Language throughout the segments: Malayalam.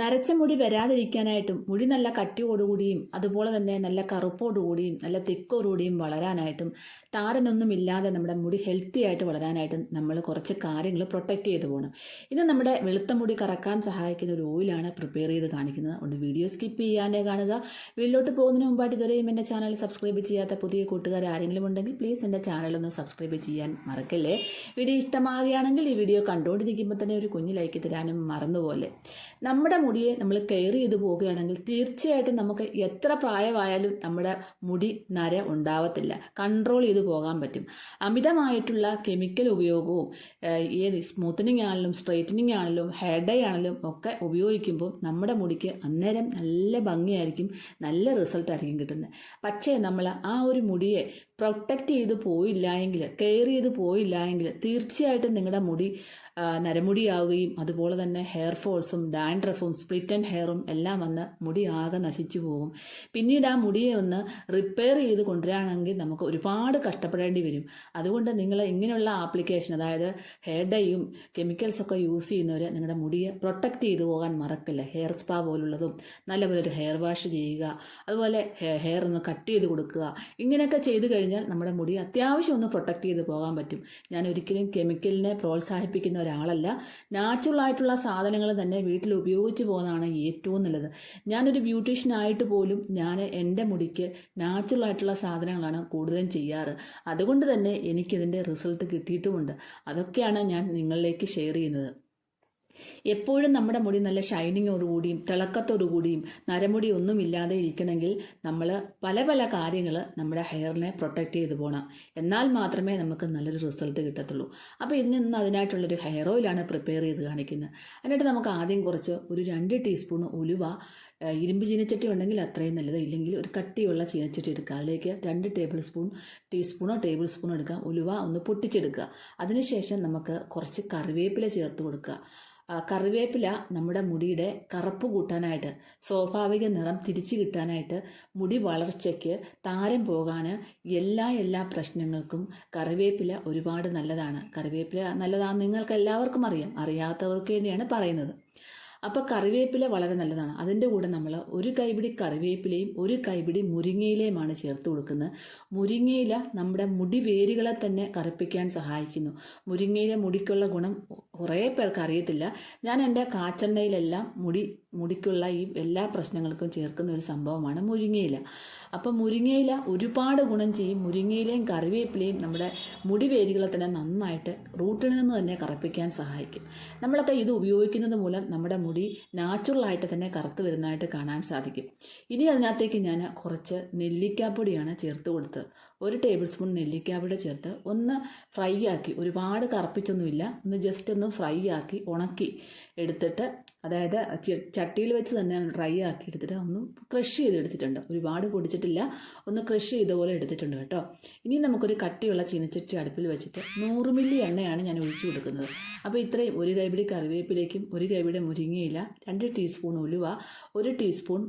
നരച്ച മുടി വരാതിരിക്കാനായിട്ടും മുടി നല്ല കട്ടിയോടുകൂടിയും അതുപോലെ തന്നെ നല്ല കറുപ്പോടുകൂടിയും നല്ല തിക്കോടുകൂടിയും വളരാനായിട്ടും താരനൊന്നും ഇല്ലാതെ നമ്മുടെ മുടി ഹെൽത്തി ആയിട്ട് വളരാനായിട്ടും നമ്മൾ കുറച്ച് കാര്യങ്ങൾ പ്രൊട്ടക്റ്റ് ചെയ്തു പോകണം ഇത് നമ്മുടെ വെളുത്ത മുടി കറക്കാൻ സഹായിക്കുന്ന ഒരു ഓയിലാണ് പ്രിപ്പയർ ചെയ്ത് കാണിക്കുന്നത്. അതുകൊണ്ട് വീഡിയോ സ്കിപ്പ് ചെയ്യാതെ കാണുക. വീട്ടിലോട്ട് പോകുന്നതിന് മുമ്പായിട്ട് ഇതുവരെയും എന്റെ ചാനൽ സബ്സ്ക്രൈബ് ചെയ്യാത്ത പുതിയ കൂട്ടുകാർ ആരെങ്കിലും ഉണ്ടെങ്കിൽ പ്ലീസ് എന്റെ ചാനൽ ഒന്ന് സബ്സ്ക്രൈബ് ചെയ്യാൻ മറക്കല്ലേ? വീഡിയോ ഇഷ്ടമാകുകയാണെങ്കിൽ ഈ വീഡിയോ കണ്ടുകൊണ്ടിരിക്കുമ്പോൾ തന്നെ ഒരു കുഞ്ഞു ലൈക്ക് തരാനും മറന്നുപോലെ നമ്മുടെ മുടിയെ നമ്മൾ കെയർ ചെയ്ത് പോവുകയാണെങ്കിൽ തീർച്ചയായിട്ടും നമുക്ക് എത്ര പ്രായമായാലും നമ്മുടെ മുടി നര ഉണ്ടാവത്തില്ല. കൺട്രോൾ ചെയ്ത് പോകാൻ പറ്റും. അമിതമായിട്ടുള്ള കെമിക്കൽ ഉപയോഗവും ഏത് സ്മൂത്തനിങ് ആണെങ്കിലും സ്ട്രൈറ്റനിങ് ആണെങ്കിലും ഹെയർ ഡൈ ആണെങ്കിലും ഒക്കെ ഉപയോഗിക്കുമ്പോൾ നമ്മുടെ മുടിക്ക് അന്നേരം നല്ല ഭംഗിയായിരിക്കും നല്ല റിസൾട്ട് ആയിരിക്കും കിട്ടുന്നത്. പക്ഷേ നമ്മൾ ആ ഒരു മുടിയെ പ്രൊട്ടക്റ്റ് ചെയ്ത് പോയില്ല എങ്കിൽ കെയർ ചെയ്ത് പോയില്ല എങ്കിൽ തീർച്ചയായിട്ടും നിങ്ങളുടെ മുടി നരമുടി നരമുടിയാവുകയും അതുപോലെ തന്നെ ഹെയർ ഫോൾസും ഡാൻഡ്രഫും സ്പ്ലിറ്റ് ആൻഡ് ഹെയറും എല്ലാം വന്ന് മുടി ആകെ നശിച്ചു പോകും. പിന്നീട് ആ മുടിയെ ഒന്ന് റിപ്പയർ ചെയ്ത് കൊണ്ടുവരാണെങ്കിൽ നമുക്ക് ഒരുപാട് കഷ്ടപ്പെടേണ്ടി വരും. അതുകൊണ്ട് നിങ്ങൾ ഇങ്ങനെയുള്ള ആപ്ലിക്കേഷൻ അതായത് ഹെയർ ഡൈയും കെമിക്കൽസ് ഒക്കെ യൂസ് ചെയ്യുന്നവർ നിങ്ങളുടെ മുടിയെ പ്രൊട്ടക്റ്റ് ചെയ്ത് പോകാൻ മറക്കില്ല. ഹെയർ സ്പാ പോലുള്ളതും നല്ലപോലെ ഒരു ഹെയർ വാഷ് ചെയ്യുക അതുപോലെ ഹെയർ ഒന്ന് കട്ട് ചെയ്ത് കൊടുക്കുക ഇങ്ങനെയൊക്കെ ചെയ്ത് കഴിഞ്ഞാൽ നമ്മുടെ മുടി അത്യാവശ്യം ഒന്ന് പ്രൊട്ടക്റ്റ് ചെയ്ത് പോകാൻ പറ്റും. ഞാൻ ഒരിക്കലും കെമിക്കലിനെ പ്രോത്സാഹിപ്പിക്കുന്ന ഒരാളല്ല. നാച്ചുറൽ ആയിട്ടുള്ള സാധനങ്ങൾ തന്നെ വീട്ടിൽ ഉപയോഗിച്ച് പോകുന്നതാണ് ഏറ്റവും നല്ലത്. ഞാനൊരു ബ്യൂട്ടീഷ്യനായിട്ട് പോലും ഞാൻ എന്റെ മുടിക്ക് നാച്ചുറൽ ആയിട്ടുള്ള സാധനങ്ങളാണ് കൂടുതലും ചെയ്യാറ്. അതുകൊണ്ട് തന്നെ എനിക്കിതിന്റെ റിസൾട്ട് കിട്ടിയിട്ടുമുണ്ട്. അതൊക്കെയാണ് ഞാൻ നിങ്ങളിലേക്ക് ഷെയർ ചെയ്യുന്നത്. എപ്പോഴും നമ്മുടെ മുടി നല്ല ഷൈനിങ്ങോടുകൂടിയും തിളക്കത്തോടുകൂടിയും നരമുടി ഒന്നും ഇല്ലാതെ ഇരിക്കണമെങ്കിൽ നമ്മൾ പല പല കാര്യങ്ങൾ നമ്മുടെ ഹെയറിനെ പ്രൊട്ടക്റ്റ് ചെയ്ത് പോകണം എന്നാൽ മാത്രമേ നമുക്ക് നല്ലൊരു റിസൾട്ട് കിട്ടത്തുള്ളൂ. അപ്പോൾ ഇതിന് ഇന്ന് അതിനായിട്ടുള്ളൊരു ഹെയർ ഓയിലാണ് പ്രിപ്പയർ ചെയ്ത് കാണിക്കുന്നത്. അതിനായിട്ട് നമുക്ക് ആദ്യം കുറച്ച് ഒരു രണ്ട് ടീസ്പൂൺ ഉലുവ ഇരുമ്പ് ചീനച്ചട്ടി ഉണ്ടെങ്കിൽ അത്രയും നല്ലത്. ഇല്ലെങ്കിൽ ഒരു കട്ടിയുള്ള ചീനച്ചട്ടി എടുക്കുക. അതിലേക്ക് രണ്ട് ടേബിൾ സ്പൂൺ ടീസ്പൂണോ ടേബിൾ സ്പൂണോ എടുക്കുക. ഉലുവ ഒന്ന് പൊട്ടിച്ചെടുക്കുക. അതിനുശേഷം നമുക്ക് കുറച്ച് കറിവേപ്പില ചേർത്ത് കൊടുക്കുക. കറിവേപ്പില നമ്മുടെ മുടിയുടെ കറുപ്പ് കൂട്ടാനായിട്ട് സ്വാഭാവിക നിറം തിരിച്ചു കിട്ടാനായിട്ട് മുടി വളർച്ചയ്ക്ക് താരം പോകാൻ എല്ലാ എല്ലാ പ്രശ്നങ്ങൾക്കും കറിവേപ്പില ഒരുപാട് നല്ലതാണ്. കറിവേപ്പില നല്ലതാണെന്ന് നിങ്ങൾക്ക് എല്ലാവർക്കും അറിയാം. അറിയാത്തവർക്ക് വേണ്ടിയാണ് പറയുന്നത്. അപ്പോൾ കറിവേപ്പില വളരെ നല്ലതാണ്. അതിന്റെ കൂടെ നമ്മൾ ഒരു കൈപിടി കറിവേപ്പിലയും ഒരു കൈപിടി മുരിങ്ങയിലയുമാണ് ചേർത്ത് കൊടുക്കുന്നത്. മുരിങ്ങയില നമ്മുടെ മുടി വേരുകളെ തന്നെ കറുപ്പിക്കാൻ സഹായിക്കുന്നു. മുരിങ്ങയില മുടിക്കുള്ള ഗുണം കുറേ പേർക്ക് അറിയത്തില്ല. ഞാൻ എന്റെ കാച്ചെണ്ണയിലെല്ലാം മുടി മുടിക്കുള്ള ഈ എല്ലാ പ്രശ്നങ്ങൾക്കും ചേർക്കുന്ന ഒരു സംഭവമാണ് മുരിങ്ങയില. അപ്പം മുരിങ്ങയില ഒരുപാട് ഗുണം ചെയ്യും. മുരിങ്ങയിലയും കറിവേപ്പിലയും നമ്മുടെ മുടി വേരുകളെ തന്നെ നന്നായിട്ട് റൂട്ടിൽ നിന്ന് തന്നെ കറുപ്പിക്കാൻ സഹായിക്കും. നമ്മളൊക്കെ ഇത് ഉപയോഗിക്കുന്നത് മൂലം നമ്മുടെ മുടി നാച്ചുറലായിട്ട് തന്നെ കറുത്ത് വരുന്നതായിട്ട് കാണാൻ സാധിക്കും. ഇനി അതിനകത്തേക്ക് ഞാൻ കുറച്ച് നെല്ലിക്കാപ്പൊടിയാണ് ചേർത്ത് കൊടുത്തത് ഒരു ടേബിൾ സ്പൂൺ നെല്ലിക്കാപ്പൊടി ചേർത്ത് ഒന്ന് ഫ്രൈ ആക്കി. ഒരുപാട് കറുപ്പിച്ചൊന്നുമില്ല. ഒന്ന് ജസ്റ്റ് ഒന്ന് ഫ്രൈ ആക്കി ഉണക്കി എടുത്തിട്ട് അതായത് ചട്ടിയിൽ വെച്ച് തന്നെ ഡ്രൈ ആക്കി എടുത്തിട്ട് ഒന്ന് ക്രഷ് ചെയ്ത് എടുത്തിട്ടുണ്ട് ഒരുപാട് പൊടിച്ചിട്ടില്ല. ഒന്ന് ക്രഷ് ചെയ്ത പോലെ എടുത്തിട്ടുണ്ട് കേട്ടോ. ഇനി നമുക്കൊരു കട്ടിയുള്ള ചീനച്ചട്ടി അടുപ്പിൽ വെച്ചിട്ട് നൂറ് മില്ലി എണ്ണയാണ് ഞാൻ ഒഴിച്ചു കൊടുക്കുന്നത്. അപ്പോൾ ഇത്രയും ഒരു കൈപിടി കറിവേപ്പിലേക്കും ഒരു കൈപിടി മുരിങ്ങയില രണ്ട് ടീസ്പൂൺ ഉലുവ ഒരു ടീസ്പൂൺ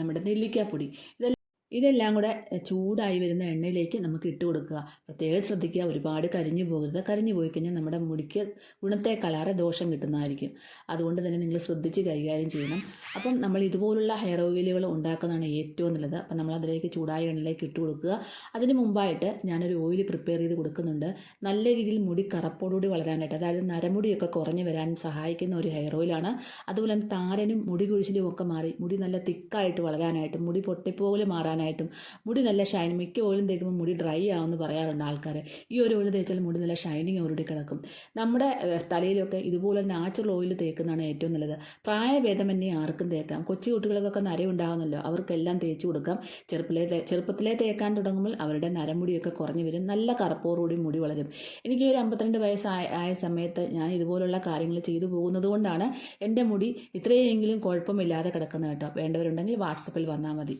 നമ്മുടെ നെല്ലിക്കാപ്പൊടി. ഇതെല്ലാം ഇതെല്ലാം കൂടെ ചൂടായി വരുന്ന എണ്ണയിലേക്ക് നമുക്ക് ഇട്ട് കൊടുക്കുക. പ്രത്യേകം ശ്രദ്ധിക്കുക. ഒരുപാട് കരിഞ്ഞു പോകരുത്. കരിഞ്ഞു പോയി കഴിഞ്ഞാൽ നമ്മുടെ മുടിക്ക് ഗുണത്തെ ഗുണത്തെക്കാളേറെ ദോഷം കിട്ടുന്നതായിരിക്കും. അതുകൊണ്ട് തന്നെ നിങ്ങൾ ശ്രദ്ധിച്ച് കൈകാര്യം ചെയ്യണം. അപ്പം നമ്മൾ ഇതുപോലുള്ള ഹെയർ ഓയിലുകൾ ഉണ്ടാക്കുന്നതാണ് ഏറ്റവും നല്ലത്. അപ്പം നമ്മൾ അതിലേക്ക് ചൂടായ എണ്ണയിലേക്ക് ഇട്ട് കൊടുക്കുക. അതിന് മുമ്പായിട്ട് ഞാനൊരു ഓയിൽ പ്രിപ്പയർ ചെയ്ത് കൊടുക്കുന്നുണ്ട്. നല്ല രീതിയിൽ മുടി കറപ്പോടുകൂടി വളരാനായിട്ട് അതായത് നരമുടിയൊക്കെ കുറഞ്ഞു വരാൻ സഹായിക്കുന്ന ഒരു ഹെയർ ഓയിലാണ്. അതുപോലെ തന്നെ താരനും മുടി കുഴിച്ചിലും ഒക്കെ മാറി മുടി നല്ല തിക്കായിട്ട് വളരാനായിട്ട് മുടി പൊട്ടിപ്പോകൽ മാറാനായിട്ടും മുടി നല്ല ഷൈൻ മിക്ക ഓയിലും തേക്കുമ്പോൾ മുടി ഡ്രൈ ആവുമെന്ന് പറയാറുണ്ട് ആൾക്കാർ ഈ ഒരു ഓയിൽ തേച്ചാൽ മുടി നല്ല ഷൈനിങ് ഓരോടി കിടക്കും. നമ്മുടെ തലയിലൊക്കെ ഇതുപോലെ നാച്ചുറൽ ഓയിൽ തേക്കുന്നതാണ് ഏറ്റവും നല്ലത്. പ്രായഭേദമന്യേ ആർക്കും തേക്കാം. കൊച്ചു കുട്ടികൾക്കൊക്കെ നരയുണ്ടാകുന്നല്ലോ അവർക്കെല്ലാം തേച്ച് കൊടുക്കാം. ചെറുപ്പിലെ ചെറുപ്പത്തിലെ തേക്കാൻ തുടങ്ങുമ്പോൾ അവരുടെ നരമുടിയൊക്കെ കുറഞ്ഞു വരും. നല്ല കറുപ്പോറുകൂടി മുടി വളരും. എനിക്ക് ഒരു അമ്പത്തിരണ്ട് വയസ്സായ ആയ സമയത്ത് ഞാൻ ഇതുപോലുള്ള കാര്യങ്ങൾ ചെയ്തു പോകുന്നത് കൊണ്ടാണ് എന്റെ മുടി ഇത്രയെങ്കിലും കുഴപ്പമില്ലാതെ കിടക്കുന്നത് കേട്ടോ. വേണ്ടവരുണ്ടെങ്കിൽ വാട്സപ്പിൽ വന്നാൽ മതി.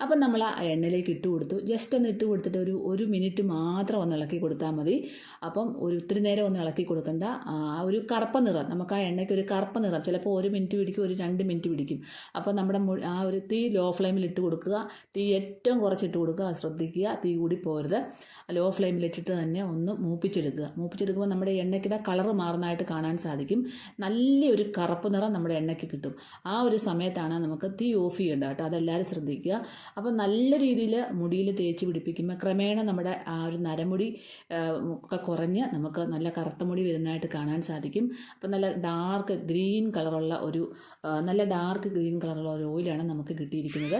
അപ്പം നമ്മൾ ആ എണ്ണയിലേക്ക് ഇട്ട് കൊടുത്തു. ജസ്റ്റ് ഒന്ന് ഇട്ട് കൊടുത്തിട്ട് ഒരു ഒരു മിനിറ്റ് മാത്രം ഒന്ന് ഇളക്കി കൊടുത്താൽ മതി. അപ്പം ഒരു ഒത്തിരി നേരം ഒന്ന് ഇളക്കി കൊടുക്കണ്ട. ആ ഒരു കറുപ്പ നിറം. നമുക്ക് ആ എണ്ണയ്ക്ക് ഒരു കറുപ്പ നിറം. ചിലപ്പോൾ ഒരു മിനിറ്റ് പിടിക്കും ഒരു രണ്ട് മിനിറ്റ് പിടിക്കും. അപ്പോൾ നമ്മുടെ ആ ഒരു തീ ലോ ഫ്ലെയിമിൽ ഇട്ട് കൊടുക്കുക. തീ ഏറ്റവും കുറച്ചിട്ട് കൊടുക്കുക. ശ്രദ്ധിക്കുക. തീ കൂടി പോരുത്. ലോ ഫ്ലെയിമിൽ ഇട്ടിട്ട് തന്നെ ഒന്ന് മൂപ്പിച്ചെടുക്കുക. മൂപ്പിച്ചെടുക്കുമ്പോൾ നമ്മുടെ എണ്ണയ്ക്കിടെ കളറ് മാറുന്നതായിട്ട് കാണാൻ സാധിക്കും. നല്ലൊരു കറുപ്പ് നിറം നമ്മുടെ എണ്ണയ്ക്ക് കിട്ടും. ആ ഒരു സമയത്താണ് നമുക്ക് തീ ഓഫ് ചെയ്യേണ്ടത് കേട്ടോ. അതെല്ലാവരും ശ്രദ്ധിക്കുക. അപ്പോൾ നല്ല രീതിയിൽ മുടിയിൽ തേച്ച് പിടിപ്പിക്കുമ്പോൾ ക്രമേണ നമ്മുടെ ആ ഒരു നരമുടി ഒക്കെ കുറഞ്ഞ് നമുക്ക് നല്ല കറുത്ത മുടി വരുന്നതായിട്ട് കാണാൻ സാധിക്കും. അപ്പോൾ നല്ല ഡാർക്ക് ഗ്രീൻ കളറുള്ള ഒരു നല്ല ഡാർക്ക് ഗ്രീൻ കളറുള്ള ഒരു ഓയിലാണ് നമുക്ക് കിട്ടിയിരിക്കുന്നത്.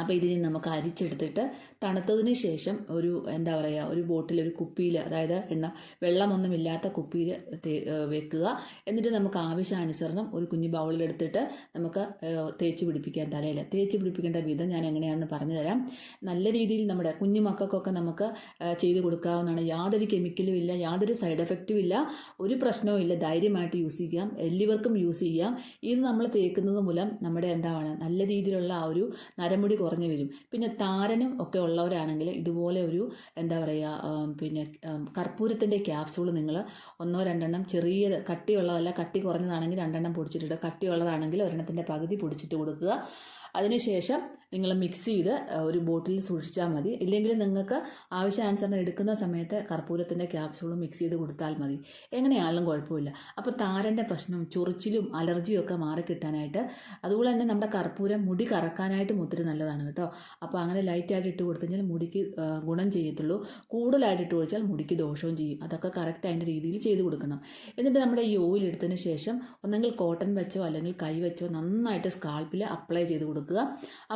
അപ്പോൾ ഇതിനെ നമുക്ക് അരിച്ചെടുത്തിട്ട് തണുത്തതിന് ശേഷം ഒരു എന്താ പറയുക ഒരു ബോട്ടിൽ ഒരു കുപ്പിയിൽ അതായത് എണ്ണ വെള്ളമൊന്നുമില്ലാത്ത കുപ്പിയിൽ വെക്കുക. എന്നിട്ട് നമുക്ക് ആവശ്യാനുസരണം ഒരു കുഞ്ഞു ബൗളിലെടുത്തിട്ട് നമുക്ക് തേച്ച് പിടിപ്പിക്കാൻ തലയിൽ തേച്ച് പിടിപ്പിക്കേണ്ട വിധം ഞാൻ എങ്ങനെയാണെന്ന് പറഞ്ഞു തരാം നല്ല രീതിയിൽ നമ്മുടെ കുഞ്ഞു മക്കൾക്കൊക്കെ നമുക്ക് ചെയ്ത് കൊടുക്കാവുന്നതാണ്. യാതൊരു കെമിക്കലും ഇല്ല യാതൊരു സൈഡ് എഫക്റ്റും ഇല്ല. ഒരു പ്രശ്നവും ഇല്ല. ധൈര്യമായിട്ട് യൂസ് ചെയ്യാം. എല്ലാവർക്കും യൂസ് ചെയ്യാം. ഇത് നമ്മൾ തേക്കുന്നത് മൂലം നമ്മുടെ എന്താണ് നല്ല രീതിയിലുള്ള ആ ഒരു നരമുടി കുറഞ്ഞു വരും പിന്നെ താരനും ഒക്കെ ഉള്ളവരാണെങ്കിൽ ഇതുപോലെ ഒരു എന്താ പറയുക പിന്നെ കർപ്പൂരത്തിന്റെ ക്യാപ്സൂൾ നിങ്ങൾ ഒന്നോ രണ്ടെണ്ണം ചെറിയ കട്ടിയുള്ളതല്ല കട്ടി കുറഞ്ഞതാണെങ്കിൽ രണ്ടെണ്ണം പൊടിച്ചിട്ടിട്ട് കട്ടിയുള്ളതാണെങ്കിൽ ഒരെണ്ണത്തിന്റെ പകുതി പൊടിച്ചിട്ട് കൊടുക്കുക. അതിനുശേഷം നിങ്ങൾ മിക്സ് ചെയ്ത് ഒരു ബോട്ടിൽ സൂക്ഷിച്ചാൽ മതി. ഇല്ലെങ്കിൽ നിങ്ങൾക്ക് ആവശ്യാനുസരണം എടുക്കുന്ന സമയത്ത് കർപ്പൂരത്തിന്റെ ക്യാപ്സൂളും മിക്സ് ചെയ്ത് കൊടുത്താൽ മതി. എങ്ങനെയാണെങ്കിലും കുഴപ്പമില്ല. അപ്പോൾ താരന്റെ പ്രശ്നം ചൊറിച്ചിലും അലർജിയും ഒക്കെ മാറിക്കിട്ടാനായിട്ട് അതുപോലെ തന്നെ നമ്മുടെ കർപ്പൂരം മുടി കറക്കാനായിട്ടും ഒത്തിരി നല്ലതാണ് കേട്ടോ. അപ്പോൾ അങ്ങനെ ലൈറ്റായിട്ട് ഇട്ട് കൊടുത്തു കഴിഞ്ഞാൽ മുടിക്ക് ഗുണം ചെയ്യത്തുള്ളൂ. കൂടുതലായിട്ട് ഇട്ട് കൊടുത്താൽ മുടിക്ക് ദോഷവും ചെയ്യും. അതൊക്കെ കറക്റ്റ് അതിന്റെ രീതിയിൽ ചെയ്ത് കൊടുക്കണം. എന്നിട്ട് നമ്മുടെ ഈ ഓയിൽ എടുത്തതിന് ശേഷം ഒന്നെങ്കിൽ കോട്ടൺ വെച്ചോ അല്ലെങ്കിൽ കൈ വെച്ചോ നന്നായിട്ട് സ്കാൾപ്പിൽ അപ്ലൈ ചെയ്ത് കൊടുക്കുക.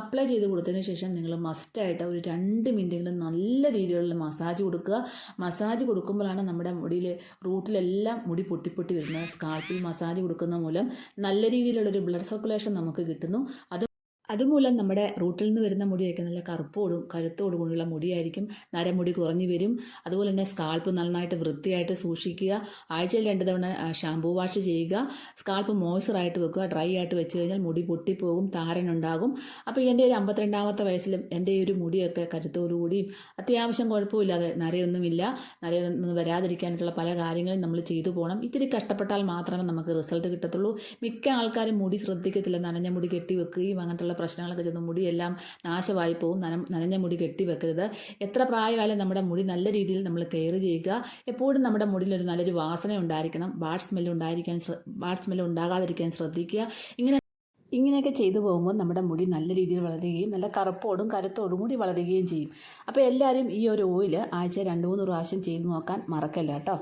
അപ്ലൈ ചെയ്ത് കൊടുത്തതിന് ശേഷം നിങ്ങൾ മസ്റ്റായിട്ട് ഒരു രണ്ട് മിനിറ്റെങ്കിലും നല്ല രീതിയിലുള്ള മസാജ് കൊടുക്കുക. മസാജ് കൊടുക്കുമ്പോഴാണ് നമ്മുടെ മുടിയിൽ റൂട്ടിലെല്ലാം മുടി പൊട്ടി പൊട്ടി വരുന്നത്. സ്കാൾപ്പിൽ മസാജ് കൊടുക്കുന്ന മൂലം നല്ല രീതിയിലുള്ളൊരു ബ്ലഡ് സർക്കുലേഷൻ നമുക്ക് കിട്ടുന്നു. അത് അതുമൂലം നമ്മുടെ റൂട്ടിൽ നിന്ന് വരുന്ന മുടിയൊക്കെ നല്ല കറുപ്പോടും കരുത്തോടും കൂടിയുള്ള മുടിയായിരിക്കും. നരമുടി കുറഞ്ഞു വരും. അതുപോലെ തന്നെ സ്കാൾപ്പ് നന്നായിട്ട് വൃത്തിയായിട്ട് സൂക്ഷിക്കുക. ആഴ്ചയിൽ രണ്ട് തവണ ഷാംപൂ വാഷ് ചെയ്യുക. സ്കാൾപ്പ് മോയ്സ്ചറായിട്ട് വെക്കുക. ഡ്രൈ ആയിട്ട് വെച്ച് കഴിഞ്ഞാൽ മുടി പൊട്ടിപ്പോകും താരനുണ്ടാകും അപ്പോൾ എന്റെ ഒരു അമ്പത്തിരണ്ടാമത്തെ വയസ്സിലും എന്റെ ഈ ഒരു മുടിയൊക്കെ കരുത്തോടുകൂടിയും അത്യാവശ്യം കുഴപ്പമില്ലാതെ നരയൊന്നുമില്ല. നരയൊന്നും വരാതിരിക്കാനായിട്ടുള്ള പല കാര്യങ്ങളും നമ്മൾ ചെയ്തു പോകണം ഇത്തിരി കഷ്ടപ്പെട്ടാൽ മാത്രമേ നമുക്ക് റിസൾട്ട് കിട്ടത്തുള്ളൂ. മിക്ക ആൾക്കാരും മുടി ശ്രദ്ധിക്കത്തില്ല. നനഞ്ഞ മുടി കെട്ടി വെക്കുകയും അങ്ങനത്തുള്ള പ്രശ്നങ്ങളൊക്കെ ചെന്ന് മുടിയെല്ലാം നാശമായി പോകും നന നനഞ്ഞ മുടി കെട്ടി വെക്കരുത് എത്ര പ്രായമായാലും നമ്മുടെ മുടി നല്ല രീതിയിൽ നമ്മൾ കെയർ ചെയ്യുക. എപ്പോഴും നമ്മുടെ മുടിയിൽ ഒരു നല്ലൊരു വാസന ഉണ്ടായിരിക്കണം. ബാഡ് സ്മെല്ല് ഉണ്ടായിരിക്കാൻ ബാഡ് സ്മെല്ല് ഉണ്ടാകാതിരിക്കാൻ ശ്രദ്ധിക്കുക. ഇങ്ങനെ ഇങ്ങനെയൊക്കെ ചെയ്തു പോകുമ്പോൾ നമ്മുടെ മുടി നല്ല രീതിയിൽ വളരുകയും നല്ല കറുപ്പോടും കരുത്തോടും കൂടി വളരുകയും ചെയ്യും. അപ്പോൾ എല്ലാവരും ഈ ഒരു ഓയിൽ ആഴ്ച രണ്ട് മൂന്ന് പ്രാവശ്യം ചെയ്ത് നോക്കാൻ മറക്കല്ല കേട്ടോ.